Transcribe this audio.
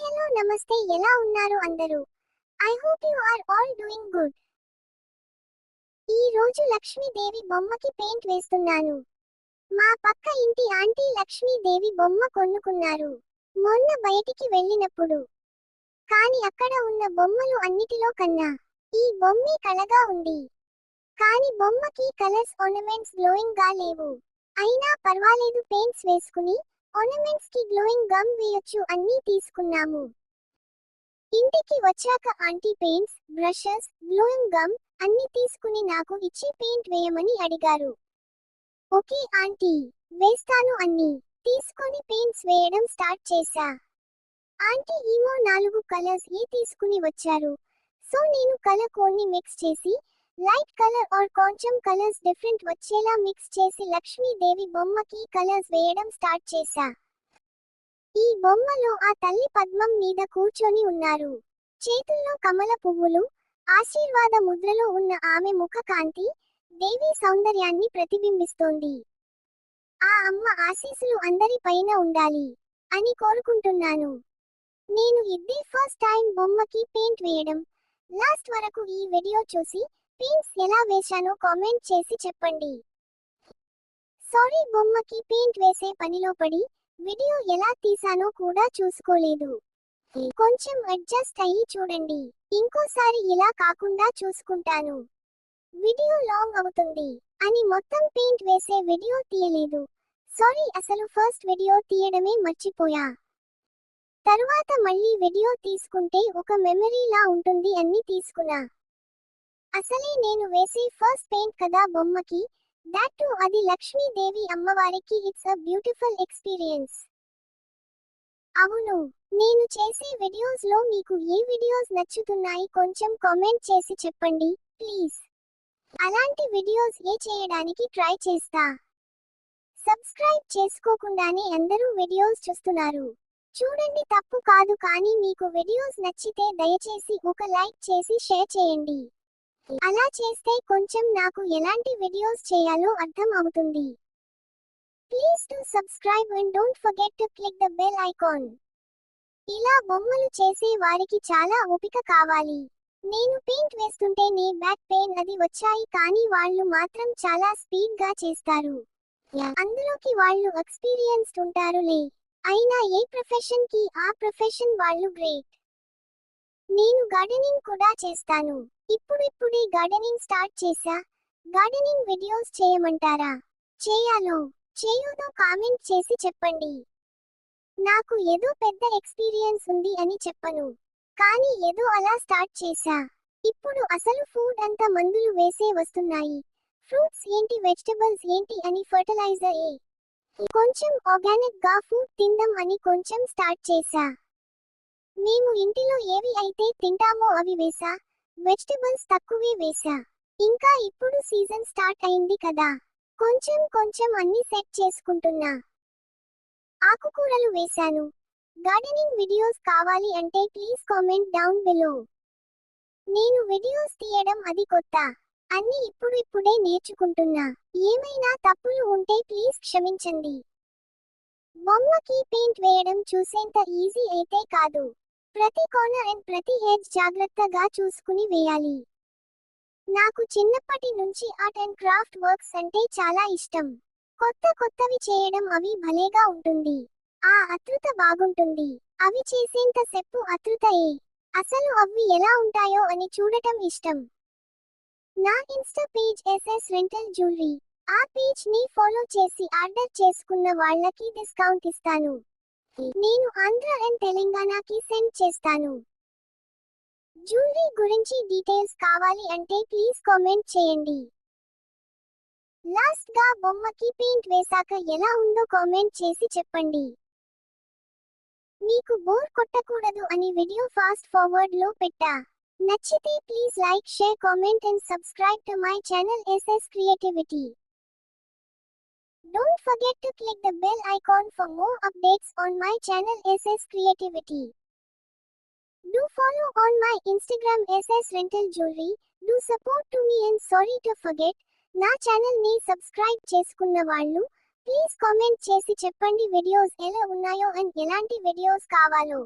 Hello నమస్తే. ఎలా ఉన్నారు అందరూ? I hope you are all doing good ఈ రోజు లక్ష్మీదేవి బొమ్మకి పెయింట్ వేస్తున్నాను. మా పక్క ఇంటి ఆంటీ లక్ష్మీదేవి బొమ్మ కొనుక్కున్నారు. మొన్న బయటికి వెళ్ళినప్పుడు. కాని అక్కడ ఉన్న బొమ్మలు అన్నిటిలో కన్నా ఈ బొమ్మే కళగా ఉంది. కాని బొమ్మకి కలర్స్ ఆర్నమెంట్స్ గ్లోయింగ్గా లేవు. అయినా పర్వాలేదు పెయింట్స్ వేసుకుని ఆర్నమెంట్స్కి గ్లోయింగ్ గమ్ వేయొచ్చు అన్నీ తీసుకున్నాము. ఇంటికి వచ్చాక aunty paints brushes glowing gum అన్ని తీసుకుని నాకు ఇచ్చి పెయింట్ వేయమని అడిగారు. ఓకే ఆంటీ వేస్తాను అన్ని. తీసుకొని పెయింట్స్ వేయడం స్టార్ట్ చేశా. ఆంటీ ఏమో నాలుగు కలర్స్ ఏ తీసుకుని వచ్చారు. సో నేను కలర్ కోడ్ని మిక్స్ చేసి లైట్ కలర్ ఆర్ కొంచెం కలర్స్ డిఫరెంట్ వచ్చేలా మిక్స్ చేసి లక్ష్మీదేవి బొమ్మకి కలర్స్ వేయడం స్టార్ట్ చేశా. ఈ బొమ్మలో ఆ తల్లి పద్మం మీద కూర్చొని ఉన్నారు. చేతుల్లో కమల పువ్వులు ఆశీర్వాద ముద్రలో ఉన్న ఆమె ముఖ కాంతి దేవి సౌందర్యాన్ని ప్రతిబింబిస్తోంది. ఆ అమ్మ ఆశీస్సులు అందరి పైన ఉండాలి అని కోరుకుంటున్నాను. నేను ఇది ఫస్ట్ టైం బొమ్మకి పెయింట్ వేయడం లాస్ట్ వరకు ఈ వీడియో చూసి పెయింట్స్ ఎలా వేశానో కామెంట్ చేసి చెప్పండి. సారీ బొమ్మకి పెయింట్ వేసే పనిలో పడి వీడియో ఎలా తీసానో కూడా చూసుకోలేదు. కొంచెం అడ్జస్ట్ అయ్యి చూడండి. ఇంకోసారి ఇలా కాకుండా చూసుకుంటాను. వీడియో లాంగ్ అవుతుంది అని మొత్తం పెయింట్ వేసే వీడియో తీయలేదు. సారీ అసలు ఫస్ట్ వీడియో తీయడమే మర్చిపోయా. తరువాత మళ్ళీ వీడియో తీసుకుంటే ఒక మెమరీలా ఉంటుంది అన్ని తీసుకున్నా. అసలే నేను వేసే ఫస్ట్ పెయింట్ కదా బొమ్మకి? దాట్ టు అది లక్ష్మీదేవి అమ్మవారికి ఇట్స్ అ బ్యూటిఫుల్ ఎక్స్పీరియన్స్ అవును నేను చేసే వీడియోస్లో మీకు ఏ వీడియోస్ నచ్చుతున్నాయి కొంచెం కామెంట్ చేసి చెప్పండి ప్లీజ్ అలాంటి వీడియోస్ ఏ చేయడానికి ట్రై చేస్తా. సబ్స్క్రైబ్ చేసుకోకుండానే అందరూ వీడియోస్ చూస్తున్నారు. చూడండి తప్పు కాదు కానీ మీకు వీడియోస్ నచ్చితే దయచేసి ఒక లైక్ చేసి షేర్ చేయండి. అలా చేస్తే కొంచెం నాకు ఎలాంటి వీడియోస్ చేయాలో అర్థం అవుతుంది. Please to subscribe and don't forget to click the bell icon. ఇలా బొమ్మలు చేసే వారికి చాలా ఓపిక కావాలి. నేను పెయింట్ వేస్తుంటే నే బ్యాక్ పెయిన్ అది వచ్చాయి కానీ వాళ్ళు మాత్రం చాలా స్పీడ్గా చేస్తారు అందులోకి వాళ్ళు ఎక్స్పీరియన్స్డ్ ఉంటారులే. అయినా ఏ ప్రొఫెషన్కి ఆ ప్రొఫెషన్ వాళ్ళు గ్రేట్. నేను గార్డెనింగ్ కూడా చేస్తాను. ఇప్పుడిప్పుడే గార్డెనింగ్ స్టార్ట్ చేశా. గార్డెనింగ్ వీడియోస్ చేయమంటారా? చేయాలో? చేయూదో కామెంట్ చేసి చెప్పండి. నాకు ఏదో పెద్ద ఎక్స్పీరియన్స్ ఉంది అని చెప్పను. కానీ ఏదో అలా స్టార్ట్ చేశా. ఇప్పుడు అసలు ఫుడ్ అంతా మందులు వేసే వస్తున్నాయి. ఫ్రూట్స్ ఏంటి వెజిటబుల్స్ ఏంటి అని ఫర్టిలైజర్ ఏ. కొంచెం ఆర్గానిక్గా ఫుడ్ తిందాం అని కొంచెం స్టార్ట్ చేశా. మేము ఇంటిలో ఏవి అయితే తింటామో అవి వేసా వెజిటబుల్స్ తక్కువే వేసా ఇంకా ఇప్పుడు సీజన్ స్టార్ట్ అయింది కదా. కొంచెం కొంచెం అన్ని సెట్ చేసుకుంటున్నా. ఆకుకూరలు వేశాను. గార్డెనింగ్ వీడియోస్ కావాలి అంటే ప్లీజ్ కామెంట్ డౌన్ బిలో. నేను వీడియోస్ తీయడం అది కొత్త. అన్ని ఇప్పుడు ఇప్పుడే నేర్చుకుంటున్నా. ఏమైనా తప్పులు ఉంటే ప్లీజ్ క్షమించండి. బొమ్మకి పెయింట్ వేయడం చూసేంత ఈజీ అయితే కాదు. ప్రతి కోన అండ్ ప్రతి హెడ్ జాగ్రత్తగా చూసుకుని వేయాలి. నాకు చిన్నప్పటి నుంచి ఆర్ట్ అండ్ క్రాఫ్ట్ వర్క్స్ అంటే చాలా ఇష్టం. కొత్త కొత్తవి చేయడం అవి భలేగా ఉంటుంది. ఆ అతృత బాగుంటుంది. అవి చేసేంత సెప్పు అతృతయే. అసలు అవి ఎలా ఉంటాయో అని చూడటం ఇష్టం. నా Insta page SS rental jewellery. ఆ పేజ్ని ఫాలో చేసి ఆర్డర్ చేసుకున్న వాళ్ళకి డిస్కౌంట్ ఇస్తాను. నేను ఆంధ్ర అండ్ తెలంగాణకి సెండ్ చేస్తాను. జ్యువెలరీ గురించి డీటెయిల్స్ కావాలి అంటే ప్లీజ్ కామెంట్ చేయండి. లాస్ట్గా బొమ్మకి పెయింట్ వేశాక ఎలా ఉందో కామెంట్ చేసి చెప్పండి. మీకు బోర్ కొట్టకూడదు అని వీడియో ఫాస్ట్ ఫార్వర్డ్లో పెట్టా. నచ్చితే please like share comment and subscribe to my channel SS creativity. Don't forget to click the bell icon for more updates on my channel SS creativity Do follow on my Instagram SS Rental Jewelry. Do support to me and sorry to forget. నా ఛానల్ని subscribe చేసుకున్న వాళ్ళు please comment చేసి చెప్పండి videos ఎలా ఉన్నాయో and ఎలాంటి videos కావాలో